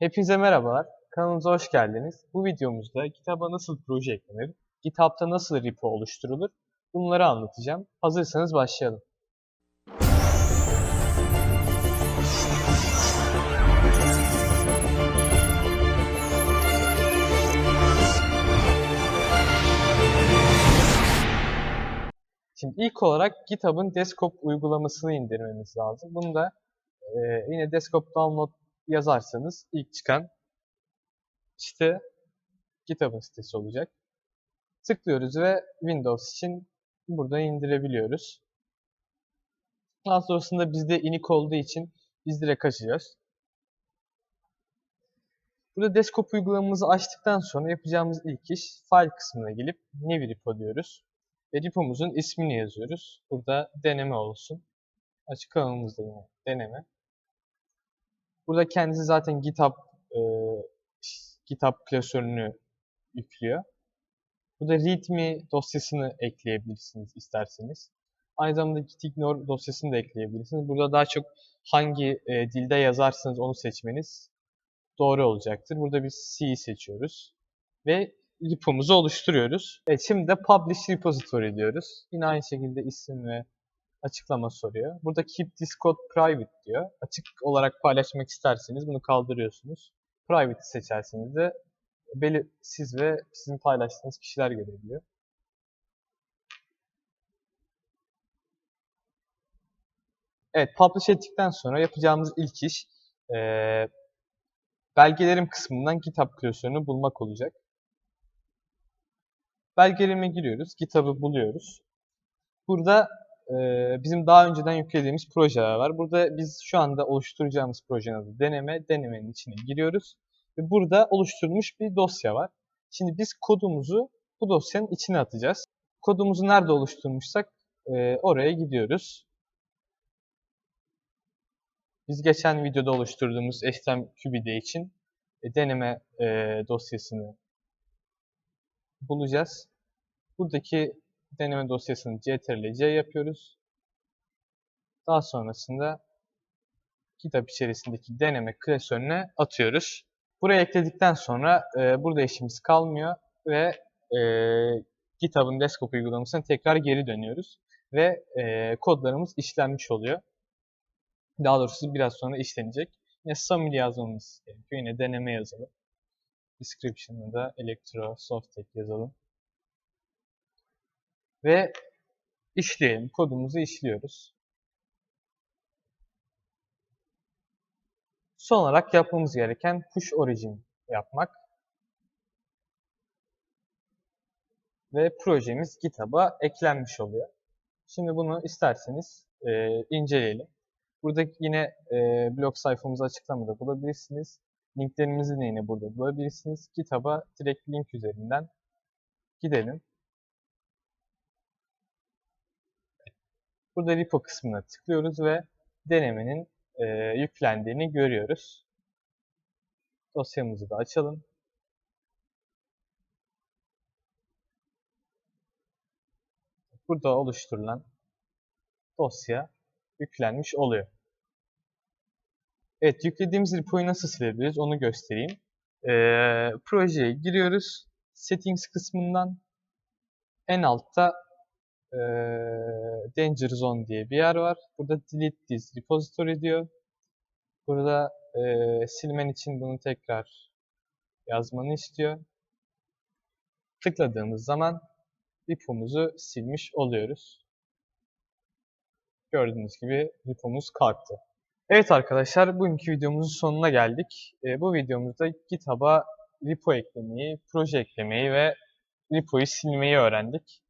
Hepinize merhabalar. Kanalımıza hoş geldiniz. Bu videomuzda GitHub'a nasıl proje eklenir, GitHub'ta nasıl repo oluşturulur bunları anlatacağım. Hazırsanız başlayalım. Şimdi ilk olarak GitHub'ın desktop uygulamasını indirmemiz lazım. Bunu da e, yine desktop download yazarsanız ilk çıkan site GitHub'ın sitesi olacak. Tıklıyoruz ve Windows için buradan indirebiliyoruz. Daha sonrasında bizde inik olduğu için biz direkt açacağız. Burada desktop uygulamamızı açtıktan sonra yapacağımız ilk iş file kısmına gelip new repo diyoruz. Ve repomuzun ismini yazıyoruz. Burada deneme olsun. Açık alanımızda yine deneme. Burada kendisi zaten GitHub e, GitHub klasörünü yüklüyor. Burada README dosyasını ekleyebilirsiniz isterseniz. Aynı zamanda gitignore dosyasını da ekleyebilirsiniz. Burada daha çok hangi e, dilde yazarsanız onu seçmeniz doğru olacaktır. Burada biz C'yi seçiyoruz. Ve repomuzu oluşturuyoruz. Evet, şimdi de publish repository diyoruz. Yine aynı şekilde isim ve açıklama soruyor. Burada keep this code private diyor. Açık olarak paylaşmak isterseniz bunu kaldırıyorsunuz. Private seçerseniz de belir siz ve sizin paylaştığınız kişiler görebiliyor. Evet, publish ettikten sonra yapacağımız ilk iş e, belgelerim kısmından GitHub klasörünü bulmak olacak. Belgelerime giriyoruz, GitHub'ı buluyoruz. Burada bizim daha önceden yüklediğimiz projeler var. Burada biz şu anda oluşturacağımız projenin adı deneme, denemenin içine giriyoruz. Ve burada oluşturulmuş bir dosya var. Şimdi biz kodumuzu bu dosyanın içine atacağız. Kodumuzu nerede oluşturmuşsak e, oraya gidiyoruz. Biz geçen videoda oluşturduğumuz HTML için e, deneme e, dosyasını bulacağız. Buradaki deneme dosyasını ctrl-c yapıyoruz. Daha sonrasında kitap içerisindeki deneme klasörüne atıyoruz. Buraya ekledikten sonra e, burada işimiz kalmıyor ve e, GitHub'ın desktop uygulamasına tekrar geri dönüyoruz. Ve e, kodlarımız işlenmiş oluyor. Daha doğrusu biraz sonra işlenecek. Yine Samil yazmamız gerekiyor. Yine deneme yazalım. Description'ı da Electro Softek yazalım. Ve işleyelim. Kodumuzu işliyoruz. Son olarak yapmamız gereken push origin yapmak. Ve projemiz GitHub'a eklenmiş oluyor. Şimdi bunu isterseniz e, inceleyelim. Burada yine e, blog sayfamızı açıklamada bulabilirsiniz. Linklerimizi de yine burada bulabilirsiniz. GitHub'a direkt link üzerinden gidelim. Burada repo kısmına tıklıyoruz ve denemenin e, yüklendiğini görüyoruz. Dosyamızı da açalım. Burada oluşturulan dosya yüklenmiş oluyor. Evet, yüklediğimiz repoyu nasıl silebiliriz onu göstereyim. Ee, projeye giriyoruz. Settings kısmından en altta e, Danger Zone diye bir yer var. Burada Delete this repository diyor. Burada e, silmen için bunu tekrar yazmanı istiyor. Tıkladığımız zaman repomuzu silmiş oluyoruz. Gördüğünüz gibi repomuz kalktı. Evet arkadaşlar bugünkü videomuzun sonuna geldik. E, bu videomuzda GitHub'a repo eklemeyi, proje eklemeyi ve repoyu silmeyi öğrendik.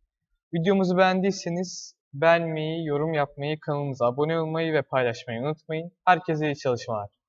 Videomuzu beğendiyseniz beğenmeyi, yorum yapmayı, kanalımıza abone olmayı ve paylaşmayı unutmayın. Herkese iyi çalışmalar.